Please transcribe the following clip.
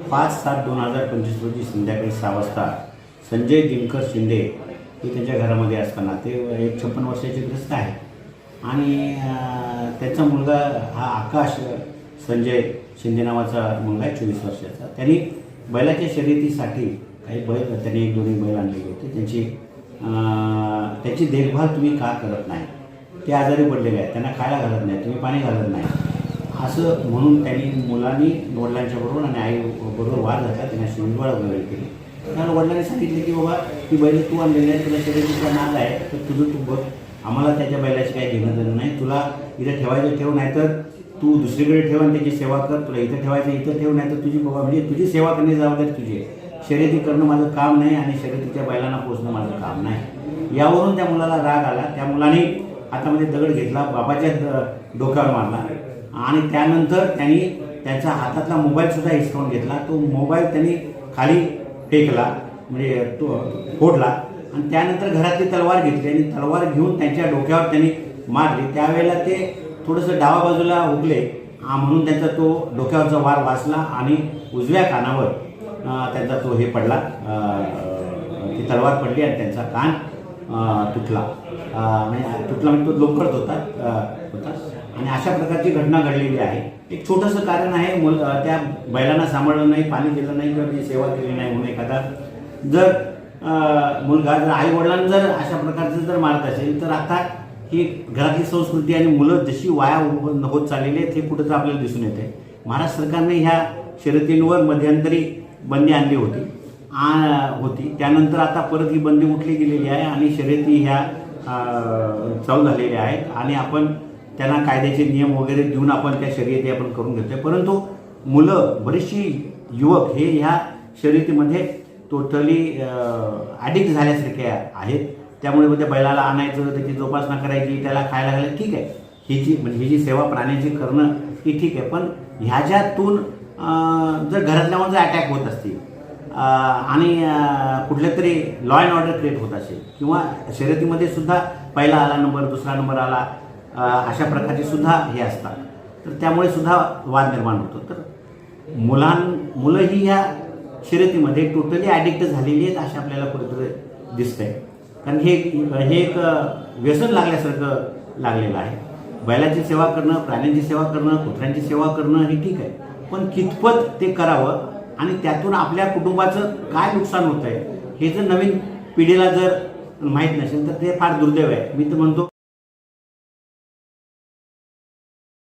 पाच सात दोन हजार पंचवीस रोजी संध्याकाळी सहा वाजता संजय दिनकर शिंदे हे त्यांच्या घरामध्ये असताना ते एक छप्पन वर्षाचे ग्रस्त आहे आणि त्याचा मुलगा हा आकाश संजय शिंदे नावाचा मुलगा आहे चोवीस वर्षाचा. त्यांनी बैलाच्या शर्यतीसाठी काही बैल त्यांनी एक दोन्ही बैल आणलेले होते. त्यांची त्याची देखभाल तुम्ही का करत नाही? ते आजारी पडलेले आहेत त्यांना खायला घालत नाही तुम्ही पाणी घालत नाही. असं म्हणून त्यांनी मुलांनी वडिलांच्या बरोबर आणि आई बरोबर वाद घातला. त्यांना शिवंजवाळ वगैरे केली. कारण वडिलांनी सांगितले की बाबा ती बैल तू आणलेली आहे तुला शर्यतीचा नाद आहे तर तुझं तू बघ. आम्हाला त्याच्या बैलाची काही घेणं देणं नाही. तुला इथं ठेवायचं ठेव नाही तर तू दुसरीकडे ठेव आणि त्याची सेवा कर. तुला इथं ठेवायचं इथं ठेव नाही तर तुझी बाबा म्हणजे तुझी सेवा करण्याची जबाबदारी तुझी आहे. शर्यती करणं माझं काम नाही आणि शर्यतीच्या बैलांना पोचणं माझं काम नाही. यावरून त्या मुलाला राग आला. त्या मुलाने हातामध्ये दगड घेतला. बाबाच्या डोक्यावर मारला. आणि त्यानंतर त्यांनी त्यांचा हातातला मोबाईल सुद्धा हिसकावून घेतला. तो मोबाईल त्यांनी खाली फेकला म्हणजे तो फोडला आणि त्यानंतर घरातली तलवार घेतली आणि तलवार घेऊन त्यांच्या डोक्यावर त्यांनी मारली. त्यावेळेला ते थोडंसं डावा बाजूला उगले म्हणून त्यांचा तो डोक्यावरचा वार वाचला आणि उजव्या कानावर त्यांचा तो हे पडला. ती तलवार पडली आणि त्यांचा कान तुटला. म्हणजे तुटला म्हणजे तो लोंबकळत होता होता. आणि अशा प्रकारची घटना घडलेली आहे. एक छोटंसं कारण आहे मुल त्या बैलांना सांभाळलं नाही पाणी दिलं नाही किंवा त्याची सेवा केली नाही म्हणून एखादा जर मुलगा जर आई वडिलांना जर अशा प्रकारचं जर मारत असेल तर आता ही घरातली संस्कृती आणि मुलं जशी वाया होत चाललेली आहेत हे कुठंतरी आपल्याला दिसून येते महाराष्ट्र सरकारने ह्या शर्यतींवर मध्यंतरी बंदी आणली होती. आ- होती. त्यानंतर आता परत ही बंदी उठली गेलेली आहे आणि शर्यती ह्या चालू झालेल्या आहेत. आणि आपण त्यांना कायद्याचे नियम वगैरे देऊन आपण त्या शर्यती आपण करून घेतोय. परंतु मुलं बरीचशी युवक हे ह्या शर्यतीमध्ये टोटली ॲडिक्ट झाल्यासारखे आहेत. त्यामुळे त्या बैलाला आणायचं त्याची जोपासना करायची त्याला खायला घालायला ठीक आहे. ही जी म्हणजे ही जी सेवा प्राण्याची करणं ही ठीक आहे. पण ह्याच्यातून जर घरातल्यावर जर अटॅक होत असतील आणि कुठल्या तरी लॉ अँड ऑर्डर क्रिएट होत असेल किंवा शर्यतीमध्ये सुद्धा पहिला आला नंबर दुसरा नंबर आला अशा प्रकारचे सुद्धा हे असतात. तर त्यामुळे सुद्धा वाद निर्माण होतो. तर मुलां मुलंही ह्या शर्यतीमध्ये टोटली ॲडिक्ट झालेली आहेत असे आपल्याला कुठेतरी आहे कारण हे हे एक व्यसन लागल्यासारखं लागलेलं आहे. बैलाची सेवा करणं प्राण्यांची सेवा करणं कुत्र्यांची सेवा करणं हे ठीक आहे. पण कितपत ते करावं आणि त्यातून आपल्या कुटुंबाचं काय नुकसान होत आहे हे जर नवीन पिढीला जर माहीत नसेल तर ते फार दुर्दैव आहे. मी तर म्हणतो